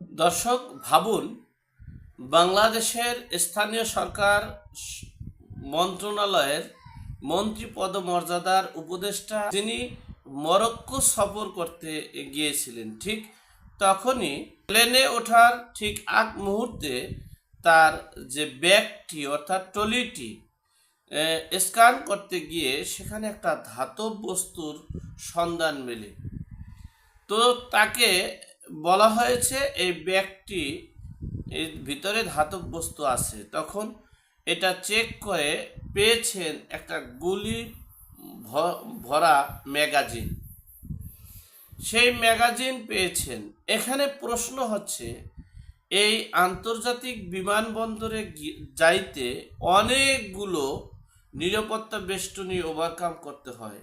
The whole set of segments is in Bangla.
দর্শক, ভাবুন, বাংলাদেশের স্থানীয় সরকার মন্ত্রণালয়ের মন্ত্রী পদমর্যাদার উপদেষ্টা যিনি মরক্কো সফর করতে গিয়েছিলেন, ঠিক তখনই প্লেনে ওঠার ঠিক আগ মুহূর্তে তার যে ব্যাগটি, অর্থাৎ ট্রলিটি স্ক্যান করতে গিয়ে সেখানে একটা ধাতব বস্তুর সন্ধান মেলে। তো তাকে বলা হয়েছে এই ব্যাগটি এর ভিতরে ধাতব বস্তু আছে। তখন এটা চেক করে পেয়েছেন একটা গুলি ভরা ম্যাগাজিন সেই ম্যাগাজিন পেয়েছেন। এখানে প্রশ্ন হচ্ছে, এই আন্তর্জাতিক বিমানবন্দরে যাইতে অনেকগুলো নিরাপত্তা বেষ্টনী ওভারকাম করতে হয়।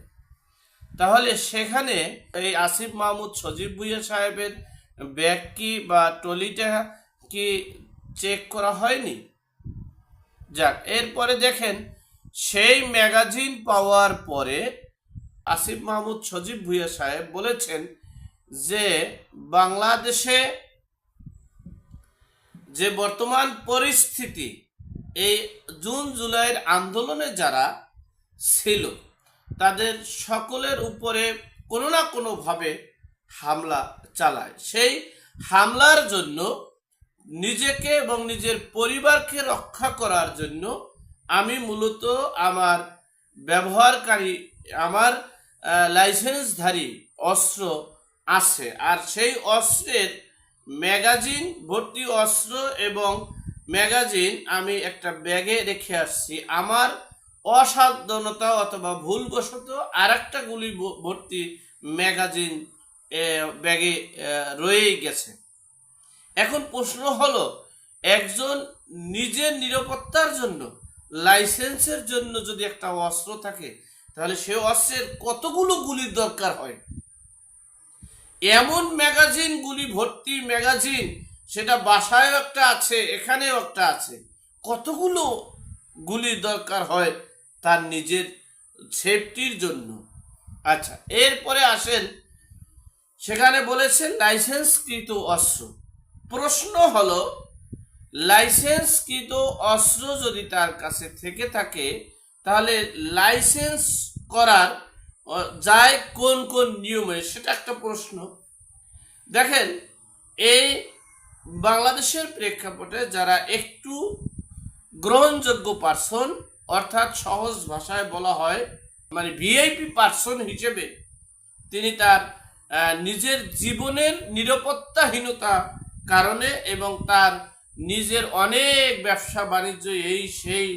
তাহলে সেখানে এই আসিফ মাহমুদ সজীব ভুইয়া সাহেবের ব্যাগ কি বা ট্রলিটা কি চেক করা হয়নি? যাক, এরপরে দেখেন, সেই ম্যাগাজিন পাওয়ার পরে আসিফ মাহমুদ সজীব ভুইয়া সাহেব বলেছেন যে, বাংলাদেশে যে বর্তমান পরিস্থিতি, এই জুন জুলাইয়ের আন্দোলনে যারা ছিল, তাদের সকলের উপরে কোনো না কোনোভাবে হামলা চালায়। সেই হামলার জন্য নিজেকে এবং নিজের পরিবারকে রক্ষা করার জন্য আমি মূলত আমার ব্যবহারকারী, আমার লাইসেন্সধারী অস্ত্র আছে। আর সেই অস্ত্রের ম্যাগাজিন, ভর্তি অস্ত্র এবং ম্যাগাজিন আমি একটা ব্যাগে রেখে আসছি। আমার অসাবধানতা অথবা ভুলবশত আর একটা গুলি ভর্তি ম্যাগাজিন ব্যাগে রয়েই গেছে। এখন প্রশ্ন হলো, একজন নিজের নিরাপত্তার জন্য, লাইসেন্সের জন্য যদি একটা অস্ত্র থাকে, তাহলে সে অস্ত্রের কতগুলো গুলির দরকার হয়? এমন ম্যাগাজিন, গুলি ভর্তি ম্যাগাজিন, সেটা বাসায়ও একটা আছে, এখানেও একটা আছে, কতগুলো গুলির দরকার হয় তার নিজের সেফটির জন্য? আচ্ছা এরপরে আসেন সেখানে বলেছেন, লাইসেন্সকৃত অস্ত্র। প্রশ্ন হলো, লাইসেন্সকৃত অস্ত্র যদি তার কাছে থেকে থাকে, তাহলে লাইসেন্স করার যায় কোন কোন নিয়মে? সেটা একটা প্রশ্ন। দেখেন, এই বাংলাদেশের প্রেক্ষাপটে যারা একটু গ্রহণযোগ্য পার্সন অর্থাৎ সহজ ভাষায় বলা হয় মানে ভিআইপি পার্সন হিসেবে, তিনি তার নিজের জীবনের নিরাপত্তাহীনতা কারণে এবং তার নিজের অনেক ব্যবসা বাণিজ্য, এই সেই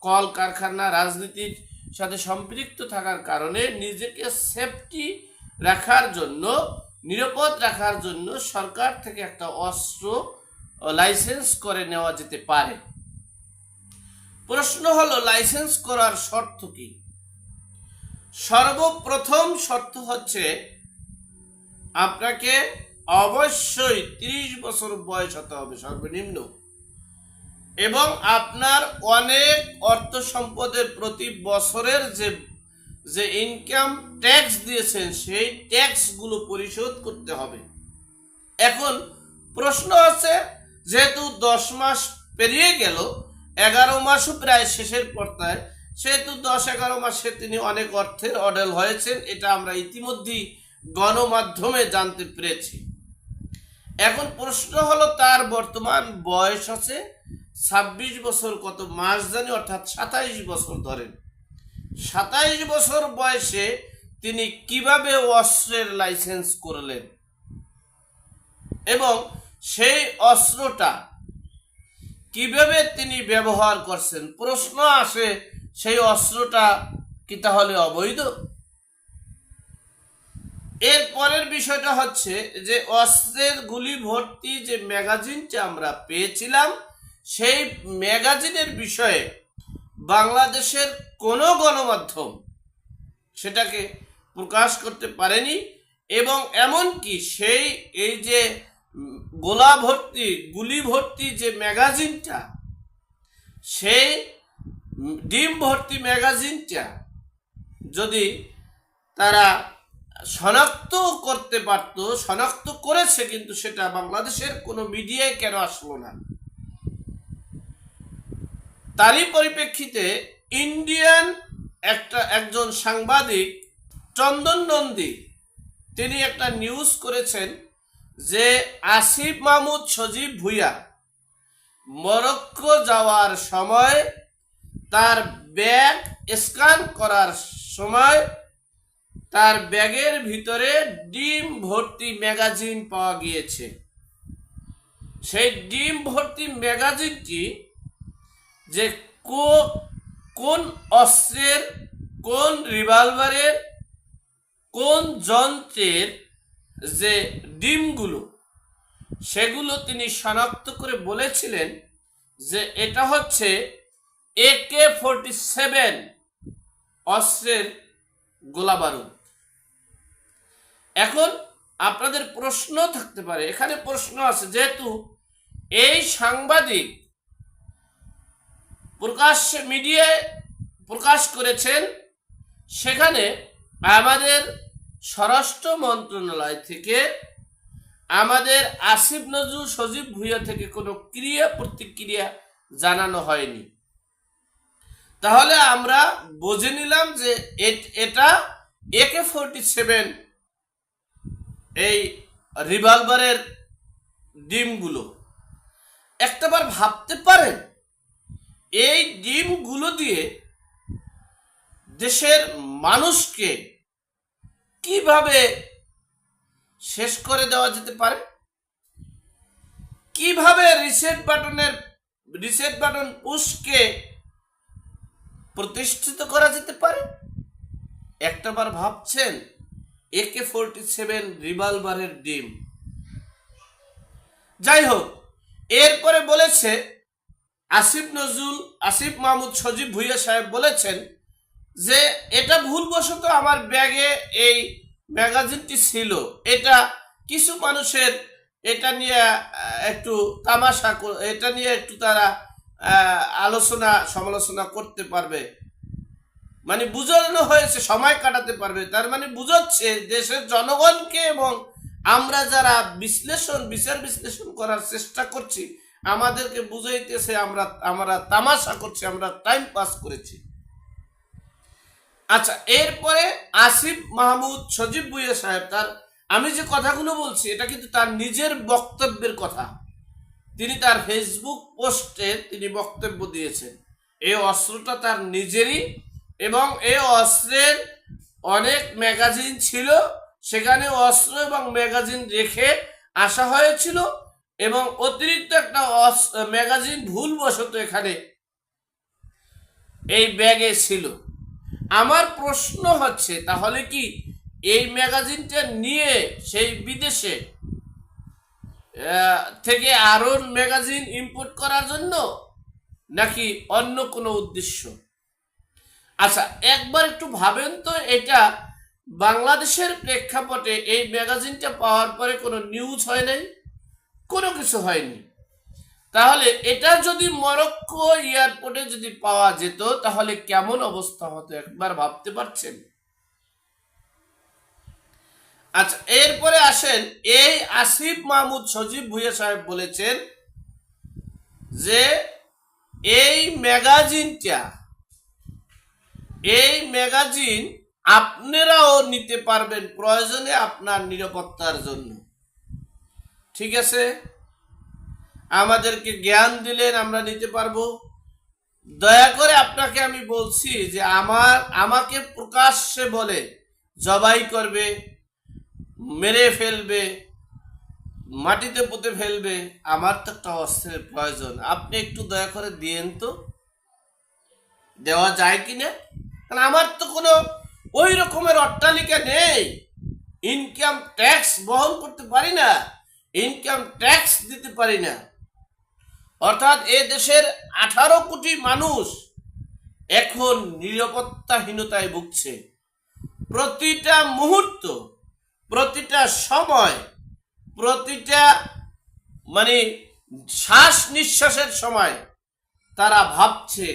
কল কারখানা রাজনীতির সাথে সম্পৃক্ত থাকার কারণে নিজেকে সেফটি রাখার জন্য, নিরাপদ রাখার জন্য সরকার থেকে একটা অস্ত্র লাইসেন্স করে নেওয়া যেতে পারে। প্রশ্ন হলো লাইসেন্স করার শর্ত কি? সর্বপ্রথম শর্ত হচ্ছে আপনাকে অবশ্যই তিরিশ বছর বয়স হতে হবে সর্বনিম্ন। এবং আপনার অনেক অর্থ সম্পদের প্রতি বছরের যে যে ইনকাম ট্যাক্স দিয়েছেন, সেই ট্যাক্সগুলো পরিশোধ করতে হবে। এখন প্রশ্ন আছে, যেহেতু দশ মাস পেরিয়ে গেল, এগারো মাসও প্রায় শেষের পর্যায়ে সেহেতু দশ এগারো মাসে তিনি অনেক অর্থের অডেল হয়েছেন, এটা আমরা ইতিমধ্যেই গণমাধ্যমে জানতে পেরেছি। এখন প্রশ্ন হলো, তার বর্তমান বয়স আছে ছাব্বিশ বছর, কত মাস জানি, অর্থাৎ সাতাইশ বছর ধরেন। সাতাইশ বছর বয়সে তিনি কীভাবে অস্ত্রের লাইসেন্স করলেন? এবং সেই অস্ত্রটা কীভাবে তিনি ব্যবহার করছেন? প্রশ্ন আসে, সেই অস্ত্রটা কি তাহলে অবৈধ? এর পরের বিষয়টা হচ্ছে যে অস্ত্রের গুলি ভর্তি যে ম্যাগাজিনটা আমরা পেয়েছিলাম, সেই ম্যাগাজিনের বিষয়ে বাংলাদেশের কোনো গণমাধ্যম সেটাকে প্রকাশ করতে পারেনি এবং এমনকি সেই, এই যে গোলা ভর্তি, গুলি ভর্তি যে ম্যাগাজিনটা, সেই ডিম ভর্তি ম্যাগাজিনটা যদি তারা শনাক্ত করতে পারত, শনাক্ত করেছে কিন্তু সেটা বাংলাদেশের কোনো মিডিয়ায় কেন আসলো না? তারই পরিপ্রেক্ষিতে ইন্ডিয়ান একটা, একজন সাংবাদিক, চন্দন নন্দী, তিনি একটা নিউজ করেছেন যে আসিফ মাহমুদ সজীব ভুইয়া মরক্কো যাওয়ার সময় তার ব্যাগ স্ক্যান করার সময় তার ব্যাগের ভিতরে ডিম ভর্তি ম্যাগাজিন পাওয়া গিয়েছে। সেই ডিম ভর্তি ম্যাগাজিনটি যে কো, কোন অস্ত্রের, কোন রিভলভারের, কোন যন্ত্রের যে ডিমগুলো, সেগুলো তিনি শনাক্ত করে বলেছিলেন যে এটা হচ্ছে একে ফোরটি সেভেন অস্ত্রের গোলা বারুদ এখন আপনাদের প্রশ্ন থাকতে পারে। এখানে প্রশ্ন আছে, যেহেতু এই সাংবাদিক প্রকাশ্যে মিডিয়ায় প্রকাশ করেছেন, সেখানে আমাদের স্বরাষ্ট্র মন্ত্রণালয় থেকে, আমাদের আসিফ নজরুল সজীব ভুইয়া থেকে কোনো ক্রিয়া প্রতিক্রিয়া জানানো হয়নি। তাহলে আমরা বুঝে নিলাম যে এট- এটা একে ফোরটি সেভেন এই রিভলভারের ডিমগুলো। একটাবার ভাবতে পারেন, এই ডিমগুলো দিয়ে দেশের মানুষকে কীভাবে শেষ করে দেওয়া যেতে পারে? কীভাবে রিসেট বাটনের রিসেট বাটন পুশকে প্রতিষ্ঠিত করা যেতে পারে? একটাবার ভাবছেন একে ফোরটি সেভেন রিভলভারের ডিম। যাই হোক এরপরে বলেছে, আসিফ নজরুল, আসিফ মাহমুদ সজীব ভুইয়া সাহেব বলেছেন যে, এটা ভুলবশত আমার ব্যাগে এই ম্যাগাজিনটি ছিল। এটা কিছু মানুষের, এটা নিয়ে একটু তামাশা এটা নিয়ে একটু তারা আলোচনা সমালোচনা করতে পারবে। মানে বুঝানো হয়েছে, সময় কাটাতে পারবে। তার মানে বুঝাচ্ছে দেশের জনগণকে এবং আমরা যারা বিশ্লেষণ, বিচার বিশ্লেষণ করার চেষ্টা করছি, আমাদেরকে বুঝাইতেছে আমরা আমরা তামাশা করছি, আমরা টাইম পাস করেছি। আচ্ছা এরপরে আসিফ মাহমুদ সজীব বুইয়া সাহেব, তার, আমি যে কথাগুলো বলছি, এটা কিন্তু তার নিজের বক্তব্যের কথা। তিনি তার ফেসবুক পোস্টে তিনি বক্তব্য দিয়েছেন। এই অস্ত্রটা তার নিজেরই এবং এই অস্ত্রের অনেক ম্যাগাজিন ছিল। সেখানে অস্ত্র এবং ম্যাগাজিন রেখে আসা হয়েছিল এবং অতিরিক্ত একটা ম্যাগাজিন ভুলবশত এখানে এই ব্যাগে ছিল। আমার প্রশ্ন হচ্ছে, তাহলে কি এই ম্যাগাজিনটা নিয়ে সেই বিদেশে থেকে আরও ম্যাগাজিন ইম্পোর্ট করার জন্য নাকি অন্য কোনো উদ্দেশ্য? আচ্ছা একবার একটু ভাবেন তো এটা। বাংলাদেশের প্রেক্ষাপটে এই ম্যাগাজিনটা পাওয়ার পরে কোনো নিউজ হয় নাই? কোনো কিছু হয়নি। তাহলে এটা যদি মরক্কো এয়ারপোর্টে যদি পাওয়া যেত, তাহলে কেমন অবস্থা হতো একবার ভাবতে পারছেন? আচ্ছা এরপরে আসেন, এই আসিফ মাহমুদ সজীব ভুইয়া সাহেব বলেছেন যে এই ম্যাগাজিনটা এই ম্যাগাজিন আপনারাও নিতে পারবেন প্রয়োজনে আপনার নিরাপত্তার জন্য। ঠিক আছে? আমাদেরকে জ্ঞান দিলেন, আমরা নিতে পারব। দয়া করে আপনাকে আমি বলছি যে আমার, আমাকে প্রকাশ্যে বলে জবাই করবে, মেরে ফেলবে, মাটিতে পুঁতে ফেলবে, আমার তো একটা অস্ত্রের প্রয়োজন। আপনি একটু দয়া করে দিয়েন তো। দেওয়া যায় কি না কারণ আমার তো কোনো ওই রকমের অট্টালিকা নেই। ইনকাম ট্যাক্স বহন করতে পারি না ইনকাম ট্যাক্স দিতে পারি না। অর্থাৎ এ দেশের আঠারো কোটি মানুষ এখন নিরাপত্তাহীনতায় ভুগছে। প্রতিটা মুহূর্ত, প্রতিটা সময়, প্রতিটা মানে শ্বাস নিঃশ্বাসের সময় তারা ভাবছে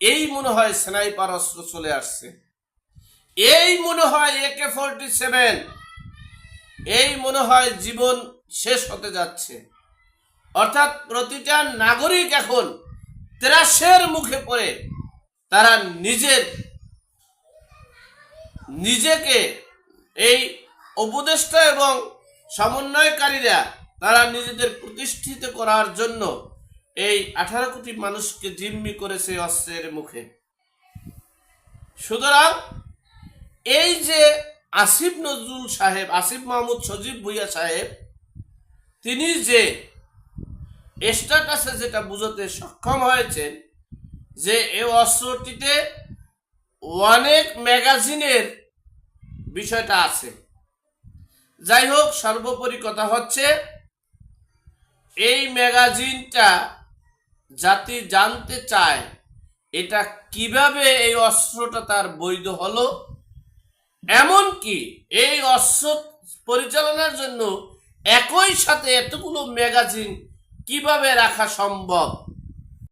এই মনে হয় স্নাইপার অস্ত্র চলে আসছে। এই মনে হয় একে ফোরটি সেভেন। এই মনে হয় জীবন শেষ হতে যাচ্ছে। অর্থাৎ প্রতিটা নাগরিক এখন ত্রাসের মুখে পড়ে। তারা নিজের, নিজেকে এই উপদেষ্টা এবং সমন্বয়কারীরা তারা নিজেদের প্রতিষ্ঠিত করার জন্য এই আঠারো কোটি মানুষকে জিম্মি করেছে অস্ত্রের মুখে। সুতরাং এই যে আসিফ নজরুল সাহেব, আসিফ মাহমুদ সজীব ভুইয়া সাহেব, তিনি যে স্ট্যাটাসে যেটা বুঝতে সক্ষম হয়েছেন যে এই অস্ত্রটিতে অনেক ম্যাগাজিনের বিষয়টা আছে। যাই হোক, সর্বোপরি কথা হচ্ছে, এই ম্যাগাজিনটা জাতি জানতে চায়, এটা কীভাবে এই অস্ত্রটা তার বৈধ হলো? এমনকি এই অস্ত্র পরিচালনার জন্য একই সাথে এতগুলো ম্যাগাজিন কীভাবে রাখা সম্ভব?